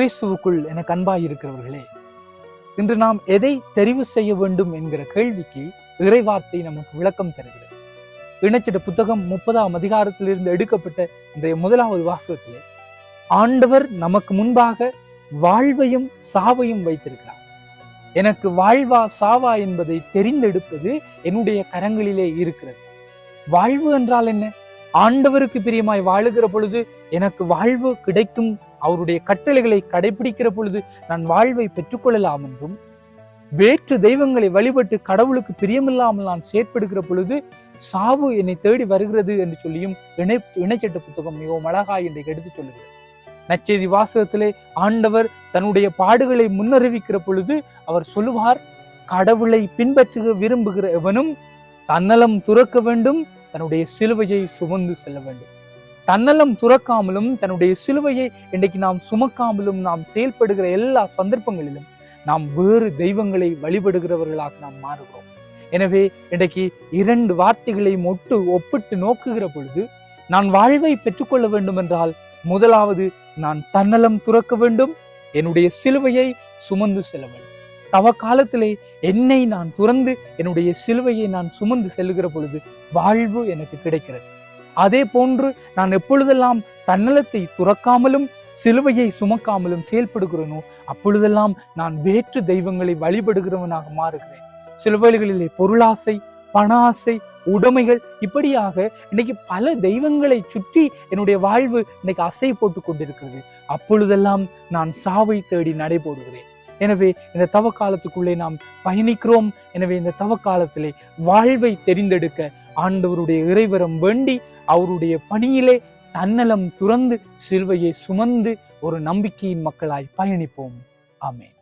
கிறிஸ்துவுக்குள் எனக்கு அன்பாய் இருக்கிறவர்களே இன்று நாம் எதை தெரிவு செய்ய வேண்டும் என்கிற கேள்விக்கு இறைவார்த்தை நமக்கு விளக்கம் தருகிறது. இணைச்சிட்ட புத்தகம் முப்பதாம் அதிகாரத்திலிருந்து எடுக்கப்பட்ட இன்றைய முதலாவது வாசகத்திலே ஆண்டவர் நமக்கு முன்பாக வாழ்வையும் சாவையும் வைத்திருக்கிறார். எனக்கு வாழ்வா சாவா என்பதை தெரிந்தெடுப்பது என்னுடைய கரங்களிலே இருக்கிறது. வாழ்வு என்றால் என்ன? ஆண்டவருக்கு பிரியமாய் வாழுகிற பொழுது எனக்கு வாழ்வு கிடைக்கும். அவருடைய கட்டளைகளை கடைபிடிக்கிற பொழுது நான் வாழ்வை பெற்றுக்கொள்ளலாம் என்றும் வேற்று தெய்வங்களை வழிபட்டு கடவுளுக்கு பிரியமில்லாமல் நான் செயற்படுகிற பொழுது சாவு என்னை தேடி வருகிறது என்று சொல்லியும் இணை இணைச்சட்டு புத்தகம் மிகவும் அழகாய் என்று எடுத்து சொல்லுகிறது. நச்செய்தி வாசகத்திலே ஆண்டவர் தன்னுடைய பாடுகளை முன்னறிவிக்கிற பொழுது அவர் சொல்லுவார் கடவுளை பின்பற்றுக விரும்புகிற எவனும் தன்னலம் துறக்க வேண்டும் தன்னுடைய சிலுவையை சுமந்து செல்ல வேண்டும். தன்னலம் துறக்காமலும் தன்னுடைய சிலுவையை இன்றைக்கு நாம் சுமக்காமலும் நாம் செயல்படுகிற எல்லா சந்தர்ப்பங்களிலும் நாம் வேறு தெய்வங்களை வழிபடுகிறவர்களாக நாம் மாறுகிறோம். எனவே இன்றைக்கு இரண்டு வார்த்தைகளை ஒட்டு ஒப்பிட்டு நோக்குகிற பொழுது நான் வாழ்வை பெற்றுக்கொள்ள வேண்டும் என்றால் முதலாவது நான் தன்னலம் துறக்க வேண்டும் என்னுடைய சிலுவையை சுமந்து செல்ல வேண்டும். தவ காலத்திலே என்னை நான் துறந்து என்னுடைய சிலுவையை நான் சுமந்து செல்கிற பொழுது வாழ்வு எனக்கு கிடைக்கிறது. அதே போன்று நான் எப்பொழுதெல்லாம் தன்னலத்தை துறக்காமலும் சிலுவையை சுமக்காமலும் செயல்படுகிறேனோ அப்பொழுதெல்லாம் நான் வேற்று தெய்வங்களை வழிபடுகிறவனாக மாறுகிறேன். சில வேளைகளிலே பொருளாசை பண ஆசை உடைமைகள் இப்படியாக இன்னைக்கு பல தெய்வங்களை சுற்றி என்னுடைய வாழ்வு இன்னைக்கு அசை போட்டு கொண்டிருக்கிறது. அப்பொழுதெல்லாம் நான் சாவை தேடி நடைபோடுகிறேன். எனவே இந்த தவ காலத்துக்குள்ளே நாம் பயணிக்கிறோம். எனவே இந்த தவ காலத்திலே வாழ்வை தெரிந்தெடுக்க ஆண்டவருடைய இறைவரம் வேண்டி அவருடைய பணியிலே தன்னலம் துறந்து சிலுவையை சுமந்து ஒரு நம்பிக்கையின் மக்களாய் பயணிப்போம். ஆமேன்.